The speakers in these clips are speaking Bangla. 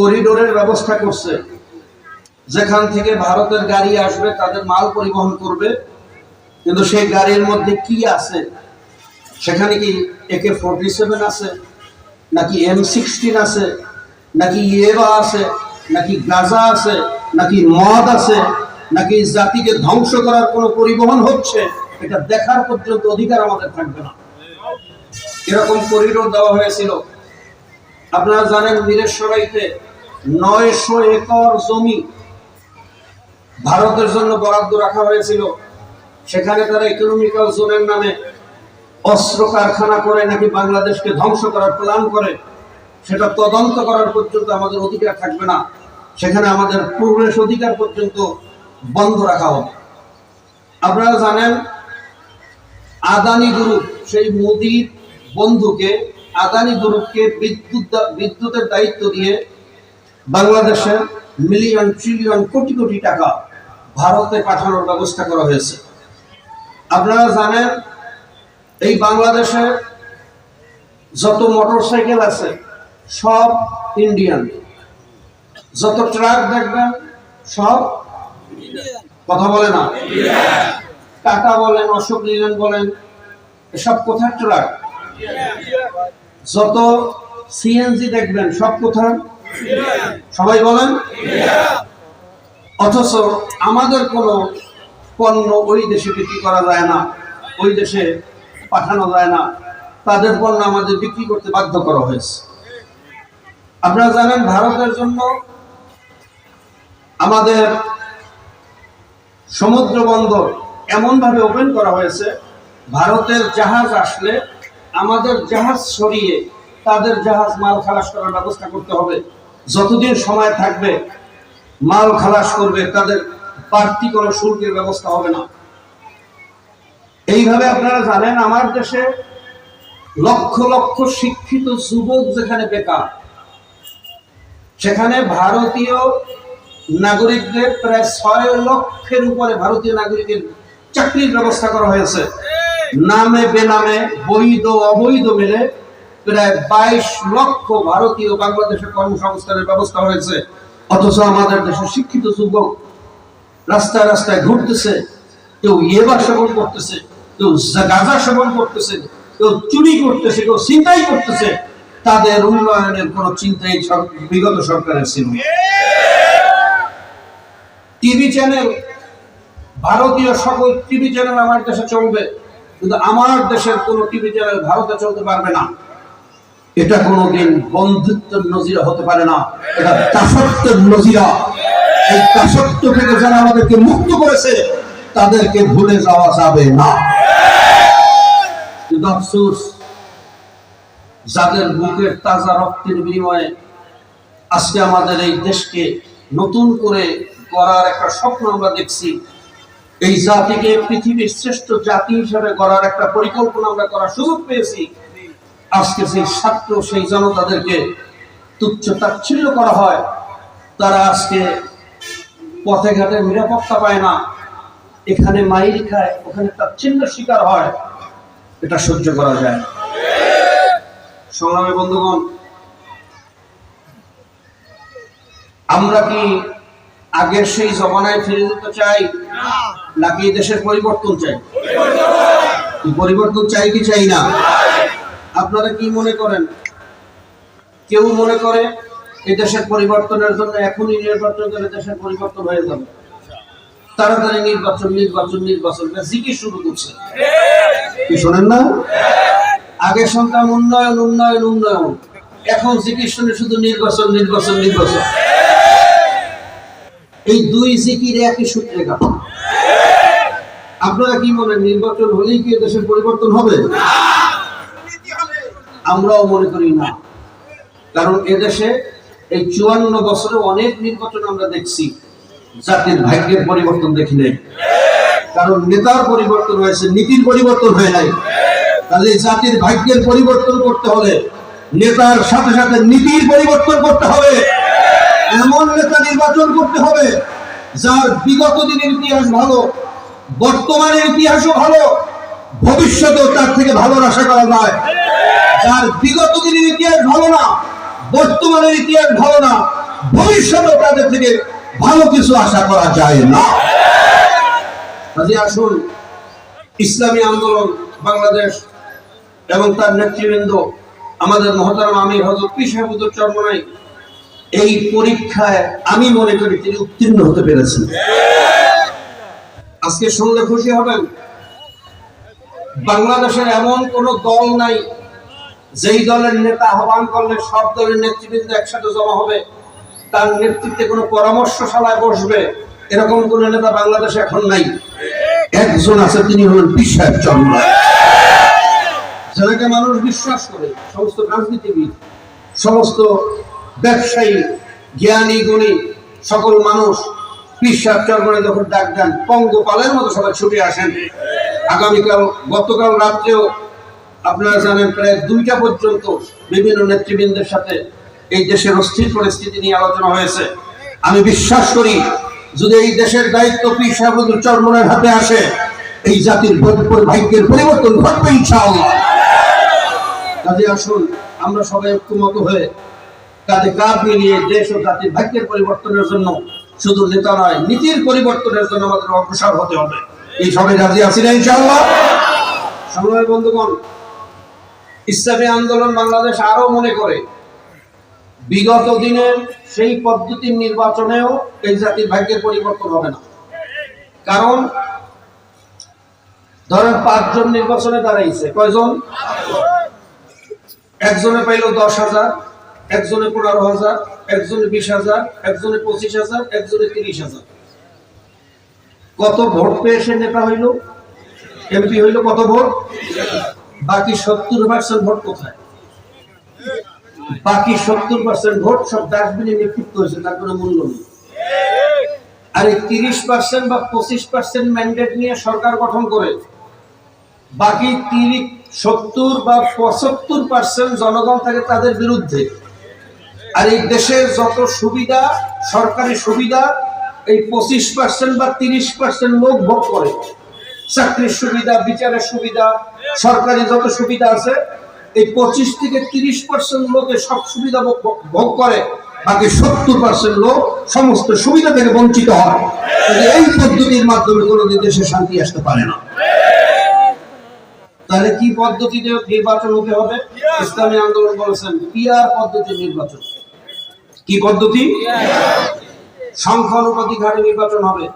করিডোরের ব্যবস্থা করছে। যেখান থেকে ভারতের গাড়ি আসবে, তাদের মাল পরিবহন করবে। কিন্তু সেই গাড়ির মধ্যে কি আছে? সেখানে কি একে ফোরটি সেভেন আছে? নাকি এম সিক্সটিন আছে? নাকি ইয়েবা আছে? নাকি গাজা আছে? নাকি মদ আছে? নাকি জাতিকে ধ্বংস করার কোনো পরিবহন হচ্ছে? এটা দেখার পর্যন্ত অধিকার আমাদের থাকবে না। এরকম করিডোর দেওয়া হয়েছিল। আপনারা জানেন, বীরেশ্বরাইতে নয়শো একর জমি ভারতের জন্য বরাদ্দ রাখা হয়েছিল। সেখানে তারা ইকোনমিক্যাল জোনের নামে অস্ত্র কারখানা করে নাকি বাংলাদেশকে ধ্বংস করার প্ল্যান করে, সেটা তদন্ত করার পর্যন্ত আমাদের অধিকার থাকবে না। সেখানে আমাদের প্রবেশ অধিকার পর্যন্ত বন্ধ রাখা হবে। আপনারা জানেন, আদানি গ্রুপ, সেই মোদির বন্ধুকে, আদানি গ্রুপকে বিদ্যুৎ বিদ্যুতের দায়িত্ব দিয়ে বাংলাদেশে মিলিয়ন ট্রিলিয়ন কোটি কোটি টাকা ভারতে পাঠানোর ব্যবস্থা করা হয়েছে। আপনারা জানেন, এই বাংলাদেশে যত মোটরসাইকেল আছে, সব ইন্ডিয়ান যত ট্রাক দেখবেন, সব কথা বলে না। টাটা বলেন, অশোক লীলেন বলেন, এসব কোথায় ট্রাক যত সিএনজি দেখবেন, সব কোথায়? সবাই বলেন? অথচ আমাদের কোনো পণ্য ওই দেশে বিক্রি করা যায় না, ওই দেশে পাঠানো যায় না। তাদের পণ্য আমাদের বিক্রি করতে বাধ্য করা হয়েছে। আপনারা জানেন, ভারতের জন্য আমাদের সমুদ্র বন্দর এমনভাবে ওপেন করা হয়েছে, ভারতের জাহাজ আসলে আমাদের জাহাজ সরিয়ে তাদের জাহাজ মাল খালাস করার ব্যবস্থা করতে হবে। যতদিন সময় থাকবে, মাল খালাস করবে, তাদের বাড়তি কোনো শুল্কের ব্যবস্থা হবে না। এইভাবে আপনারা জানেন, আমার দেশে লক্ষ লক্ষ শিক্ষিত যুবক যেখানে বেকার, সেখানে ভারতীয় নাগরিকদের প্রায় ছয় লক্ষের উপরে ভারতীয় নাগরিকের চাকরির ব্যবস্থা করা হয়েছে। নামে বেনামে বৈধ অবৈধ মিলে প্রায় বাইশ লক্ষ ভারতীয় বাংলাদেশে কর্মসংস্থানের ব্যবস্থা হয়েছে। অথচ আমাদের দেশে শিক্ষিত যুবক রাস্তায় রাস্তায় ঘুরতেছে, কেউ ইয়েবা সেবন করতেছে, কেউ গাঁজা সেবন করতেছে, কেউ চুরি করতেছে, কেউ চিন্তাই করতেছে, তাদের উন্নয়নের কোন চিন্তাই বিগত সরকারের ছিল টিভি চ্যানেল, ভারতীয় সকল টিভি চ্যানেল আমার দেশে চলবে, কিন্তু আমার দেশের কোন টিভি চ্যানেল ভারতে চলতে পারবে না। এটা কোনোদিন বন্ধুত্বের নজিরা হতে পারে না। এটা দাসত্বের নজিরা। এই দাসত্ব থেকে যারা আমাদেরকে মুক্ত করেছে, তাদেরকে ভুলে যাওয়া যাবে না। কিন্তু আফসোস, যাদের বুকের তাজা রক্তের বিনিময়ে আজকে আমাদের এই দেশকে নতুন করে গড়ার একটা স্বপ্ন আমরা দেখছি, এই জাতিকে পৃথিবীর শ্রেষ্ঠ জাতি হিসেবে গড়ার একটা পরিকল্পনা আমরা করার সুযোগ পেয়েছি। আজকে সেই ছাত্র সেই জনতাদেরকে তুচ্ছ তাচ্ছিল্য করা হয় তারা আজকে পথে ঘাটে নিরাপত্তা পায় না। এখানে মাইল খায় ওখানে তাচ্ছিল্য শিকার হয়। এটা সহ্য করা যায়। সংগ্রামী বন্ধুগণ আমরা কি আগের সেই জমানায় ফিরে যেতে চাই নাকি দেশের পরিবর্তন চাই? পরিবর্তন চাই কি চাই না? আপনারা কি মনে করেন? কেউ মনে করে এই দেশের পরিবর্তনের জন্য এখনই নির্বাচন করে দেশের পরিবর্তন হয়ে যাবে? তাড়াতাড়ি নির্বাচন নির্বাচন নির্বাচন। জিকির শুরু করছে। কি শোনেন না? আগে শুনতাম উন্নয়ন উন্নয়ন উন্নয়ন। এখন জিকির শুনে শুধু নির্বাচন নির্বাচন নির্বাচন। এই দুই জিকির একই সূত্রে কাটা আপনারা কি মনে, নির্বাচন হলেই কি দেশের পরিবর্তন হবে? আমরাও মনে করি না। কারণ এদেশে এই চুয়ান্ন বছরে অনেক নির্বাচন আমরা দেখছি, জাতির ভাগ্যের পরিবর্তন দেখি নাই। কারণ নেতার পরিবর্তন হয়েছে, নীতির পরিবর্তন হয় নাই। তাহলে জাতির ভাগ্যের পরিবর্তন করতে হলে নেতার সাথে সাথে নীতির পরিবর্তন করতে হবে। এমন নেতা নির্বাচন করতে হবে, যার বিগত দিনের ইতিহাস ভালো, বর্তমানের ইতিহাসও ভালো, ভবিষ্যতেও তার থেকে ভালো আশা করা যায়। যার বিগত দিনের ইতিহাস ভালো না, বর্তমানের ইতিহাস ভালো না ভবিষ্যতে তাদের থেকে ভালো কিছু আশা করা যায় না। কাজে আসুন, ইসলামী আন্দোলন, বাংলাদেশ এবং তার নেতৃবৃন্দ, আমাদের মহতারাম আমির হজরত পিসাহুদুর চর্মনাই, এই পরীক্ষায় আমি মনে করি তিনি উত্তীর্ণ হতে পেরেছেন। আজকে শুনলে খুশি হবেন, বাংলাদেশের এমন কোন দল নাই যেই দলের নেতা আহ্বান করলে সব দলের নেতৃবৃন্দ একসাথে জমা হবে। তার নেতৃত্বে কোনো পরামর্শশালায় বসবে, এরকম কোন নেতা বাংলাদেশে এখন নাই। একজন আছে, তিনি হলেন বিশ্বাস চন্দ্র। যাদেরকে মানুষ বিশ্বাস করে, সমস্ত রাজনীতিবিদ, সমস্ত ব্যবসায়ী, জ্ঞানী, গুণী, সকল মানুষ বিশ্বাস চর্মনে যখন ডাক দেন, পঙ্গপালের মতো সবাই ছুটে আসেন। আগামীকাল, গতকাল রাত্রেও আপনারা জানেন প্রায় দুইটা পর্যন্ত বিভিন্ন নেতৃবৃন্দের সাথে এই দেশের অস্থির পরিস্থিতি নিয়ে আলোচনা হয়েছে। আমি বিশ্বাস করি, যদি এই দেশের দায়িত্ব সাহেবুল চর্মনের হাতে আসে, এই জাতির ব- ভাগ্যের পরিবর্তন ঘটবে ইনশাআল্লাহ। কাজে আসুন, আমরা সবাই ঐক্যমত হয়ে কাঁধে কাঁধ মিলিয়ে দেশ ও জাতির ভাগ্যের পরিবর্তনের জন্য, শুধু নেতা নয়, নীতির পরিবর্তনের জন্য আমাদের অগ্রসর হতে হবে। এই সবাই রাজি আছি না ইনশাআল্লাহ? সময় বন্ধুগণ ইসলামী আন্দোলন বাংলাদেশ আরও মনে করে। বিগত দিনের সেই পদ্ধতির নির্বাচনেও এই জাতির ভাগ্যের পরিবর্তন হবে না। কারণ, ধরেন পাঁচজন নির্বাচনে দাঁড়াইছে। কয়জন? একজনে পাইল দশ হাজার, একজনে পনেরো হাজার, একজনে বিশ হাজার, একজনে পঁচিশ হাজার, একজনে তিরিশ হাজার। কত ভোট পেয়ে সে নেতা হইল? এমপি হইল কত ভোট? বাকি সত্তর পার্সেন্ট ভোট কোথায়? বাকি সত্তর পার্সেন্ট ভোট সব ডাস্টবিনে নিক্ষিপ্ত হয়েছে, তার কোনো মূল্য নেই। আর এই তিরিশ পার্সেন্ট বা পঁচিশ পার্সেন্ট ম্যান্ডেট নিয়ে সরকার গঠন করে, বাকি তিরিশ, সত্তর বা পঁচাত্তর পার্সেন্ট জনগণ থাকে তাদের বিরুদ্ধে। আর এই দেশের যত সুবিধা, সরকারি সুবিধা, এই পঁচিশ পার্সেন্ট বা তিরিশ পার্সেন্ট লোক ভোগ করে। চাকরির সুবিধা, বিচারের সুবিধা, সরকারি যত সুবিধা আছে, এই পঁচিশ থেকে তিরিশ পার্সেন্ট লোকে সব সুবিধা ভোগ- করে, বাকি সত্তর পার্সেন্ট লোক সমস্ত সুবিধা থেকে বঞ্চিত হয়। এই পদ্ধতির মাধ্যমে কোনো দেশে শান্তি আসতে পারে না। তাহলে কি পদ্ধতিতে নির্বাচন হতে হবে? ইসলামী আন্দোলন বলেছেন, পিয়ার পদ্ধতি নির্বাচন। কি পদ্ধতি? সংখ্যানুপাতিক হারে নির্বাচন হবে।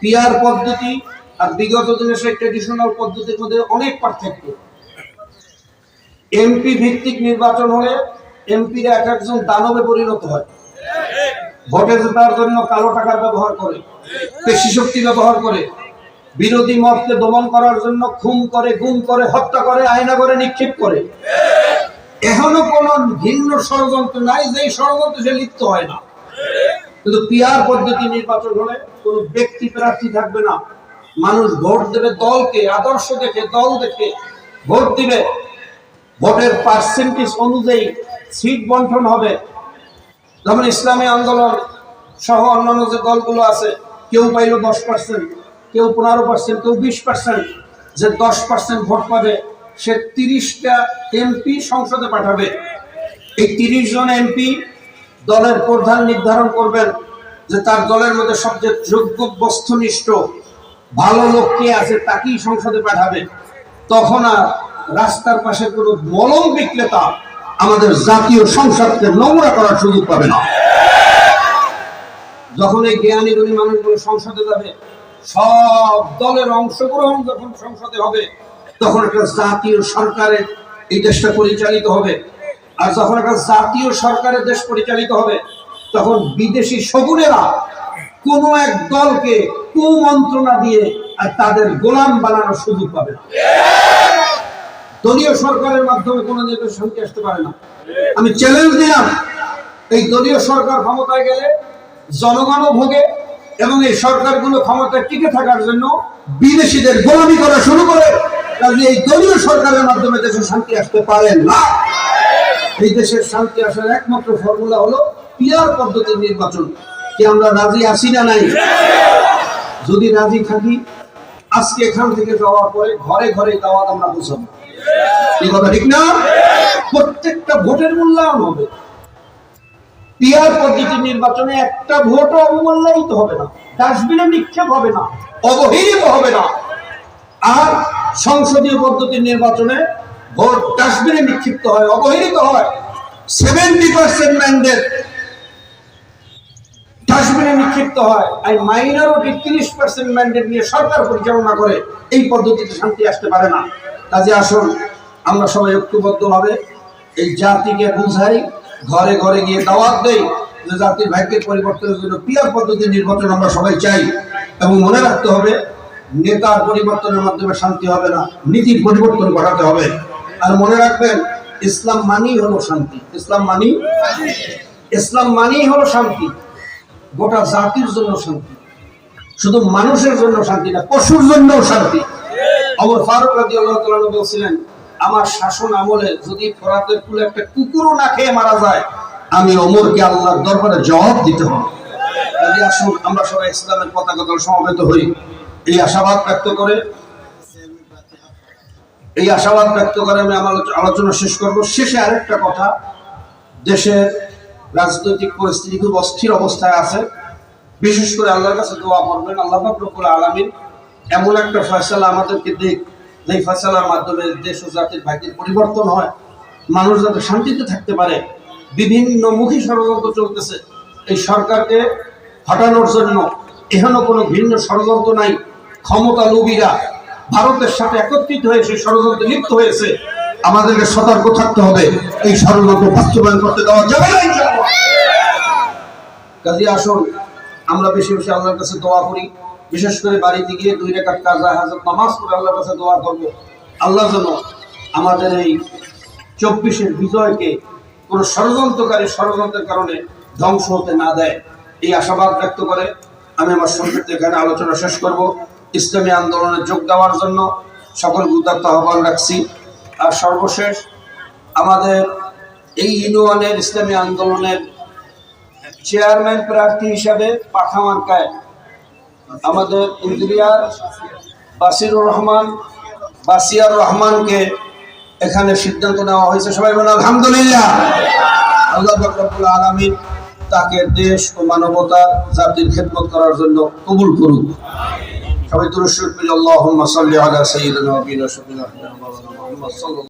পিয়ার পদ্ধতি আর বিগত দিনের সেই ট্রেডিশনাল পদ্ধতির মধ্যে অনেক পার্থক্য। এমপি ভিত্তিক নির্বাচন হলে এমপিরা এক একজন দানবে পরিণত হয়। ভোটে জেতার জন্য কালো টাকার ব্যবহার করে, পেশি শক্তি ব্যবহার করে, বিরোধী মতকে দমন করার জন্য খুন করে, গুম করে, হত্যা করে, আয়না করে, নিক্ষেপ করে। এখনও কোন ভিন্ন ষড়যন্ত্র নাই যে ষড়যন্ত্র সে লিপ্ত হয় না। কিন্তু পিয়ার পদ্ধতি নির্বাচন হলে কোন ব্যক্তি প্রার্থী থাকবে না। মানুষ ভোট দেবে দলকে, আদর্শ দেখে, দল দেখে ভোট দিবে। ভোটের পার্সেন্টেজ অনুযায়ী সিট বন্টন হবে। যেমন ইসলামী আন্দোলন সহ অন্যান্য যে দলগুলো আছে, কেউ পাইল দশ পার্সেন্ট কেউ পনেরো পার্সেন্ট কেউ বিশ পার্সেন্ট যে দশ পার্সেন্ট ভোট পাবে, সে তিরিশটা এমপি সংসদে পাঠাবে। এই তিরিশ জন এমপি দলের প্রধান নির্ধারণ করবেন যে তার দলের মধ্যে সবচেয়ে যোগ্য, বস্তুনিষ্ঠ ভালো লোক কে আছে তাকেই সংসদে পাঠাবে। তখন আর রাস্তার পাশে কোনো মলম বিক্রেতা আমাদের জাতীয় সংসদকে নোংরা করার সুযোগ পাবে না। যখন এই জ্ঞানী গুণী মানুষগুলো সংসদে যাবে, সব দলের অংশগ্রহণ যখন সংসদে হবে, তখন একটা জাতীয় সরকারের এই দেশটা পরিচালিত হবে। আর যখন একটা জাতীয় সরকারের দেশ পরিচালিত হবে, তখন বিদেশি শগুনেরা কোনো এক দলকে কুমন্ত্রণা দিয়ে আর তাদের গোলাম বানানোর সুযোগ পাবে দলীয় সরকারের মাধ্যমে কোনো শান্তি আসতে পারে না। আমি চ্যালেঞ্জ দিলাম, এই দলীয় সরকার ক্ষমতায় গেলে জনগণও ভোগে এবং এই সরকারগুলো ক্ষমতায় টিকে থাকার জন্য বিদেশিদের গোলামি করা শুরু করে। কাজে এই দলীয় সরকারের মাধ্যমে দেশে শান্তি আসতে পারে না। এই দেশের শান্তি আসার একমাত্র ফর্মুলা হলো পিয়ার পদ্ধতির নির্বাচন। কি আমরা রাজি আছি না নাই? যদি রাজি থাকি, আজকে এখান থেকে যাওয়ার পরে ঘরে ঘরে দাওয়াত আমরা কথা, ঠিক না? প্রত্যেকটা ভোটের মূল্যায়ন হবে। পিয়ার নির্বাচনে একটা অবমূল্যায়িত হবে না। ডাস্টবিনে নিক্ষেপ হবে না। অবহেলিত হবে না। আর সংসদীয় পদ্ধতির নির্বাচনে ভোট ডাস্টবিনে নিক্ষিপ্ত হয়, অবহেলিত হয়। সেভেন্টি পার্সেন্ট ডাস্টবিনে নিক্ষিপ্ত হয় আর মাইনরিটি তিরিশ পার্সেন্ট ম্যান্ডেট নিয়ে সরকার পরিচালনা করে এই পদ্ধতিতে শান্তি আসতে পারে না। কাজে আসুন, আমরা সবাই ঐক্যবদ্ধভাবে এই জাতিকে বুঝাই, ঘরে ঘরে গিয়ে দাওয়াত দেই যে জাতির ভাগ্যের পরিবর্তনের জন্য পিয়ার পদ্ধতি নির্বাচন আমরা সবাই চাই। এবং মনে রাখতে হবে, নেতার পরিবর্তনের মাধ্যমে শান্তি হবে না, নীতির পরিবর্তন ঘটাতে হবে। আর মনে রাখবেন, ইসলাম মানেই হলো শান্তি। ইসলাম মানি ইসলাম মানেই হলো শান্তি। গোটা জাতির জন্য শান্তি। শুধু মানুষের জন্য শান্তি না, পশুর জন্য শান্তি। অমর ফারুক রাজি আল্লাহ বলছিলেন, আমার শাসন আমলে যদি ফরাতের কুলে একটা কুকুরও না খেয়ে মারা যায়, আমি অমরকে আল্লাহর দরবারে জবাব দিতে হবে। আসুন, আমরা সবাই ইসলামের পতাকা দল সমবেত হই। এই আশাবাদ ব্যক্ত করে, এই আশাবাদ ব্যক্ত করে আমি আমার আলোচনা শেষ করব। শেষে আরেকটা কথা, দেশের রাজনৈতিক পরিস্থিতি খুব অস্থির অবস্থায় আছে। বিশেষ করে আল্লাহর কাছে দোয়া করবেন, আল্লাহ রব্বুল আলামিন এমন একটা ফয়সালা আমাদেরকে দিক যে ফয়সালার মাধ্যমে দেশ ও জাতির ভাগ্যের পরিবর্তন হয়, মানুষ যাতে শান্তিতে থাকতে পারে, বিভিন্ন মুখী ষড়যন্ত্র চলতেছে, এই সরকারকে হটানোর জন্য এখানে কোনো ভিন্ন ষড়যন্ত্র নাই। ক্ষমতা লোভীরা ভারতের সাথে একত্রিত হয়ে সেই ষড়যন্ত্রে লিপ্ত হয়েছে। আমাদেরকে সতর্ক থাকতে হবে। এই ষড়যন্ত্র বাস্তবায়ন করতে দেওয়া যাবে না। কাজে, আসুন, আমরা বেশি বেশি আল্লাহর কাছে দোয়া করি। বিশেষ করে বাড়িতে গিয়ে দুই রেখাত কাজা, হাজত, নামাজ করে আল্লাহর কাছে দোয়া করব। আল্লাহ যেন আমাদের এই চব্বিশের বিজয়কে কোনো ষড়যন্ত্রকারী ষড়যন্ত্রের কারণে ধ্বংস হতে না দেয়। এই আশাবাদ ব্যক্ত করে আমি আমার সংক্ষিপ্ত এখানে আলোচনা শেষ করব। ইসলামী আন্দোলনে যোগ দেওয়ার জন্য সকল গুদার্থ আহ্বান রাখছি। আর সর্বশেষ আমাদের এই ইউনিয়নের ইসলামী আন্দোলনের চেয়ারম্যান প্রার্থী হিসাবে পাখামার্কায় আমাদের ইঞ্জিনিয়ার বাসিরুর রহমান, বাসিয়ার রহমানকে এখানে সিদ্ধান্ত নেওয়া হয়েছে। সবাই বলে আলহামদুলিল্লাহ। আল্লাহ রব্বুল আলামিন তাকে দেশ ও মানবতার জাতির খেদমত করার জন্য কবুল করুক। সবাই তুরস্ক আল্লাহুম্মা সাল্লি ওয়া promoção do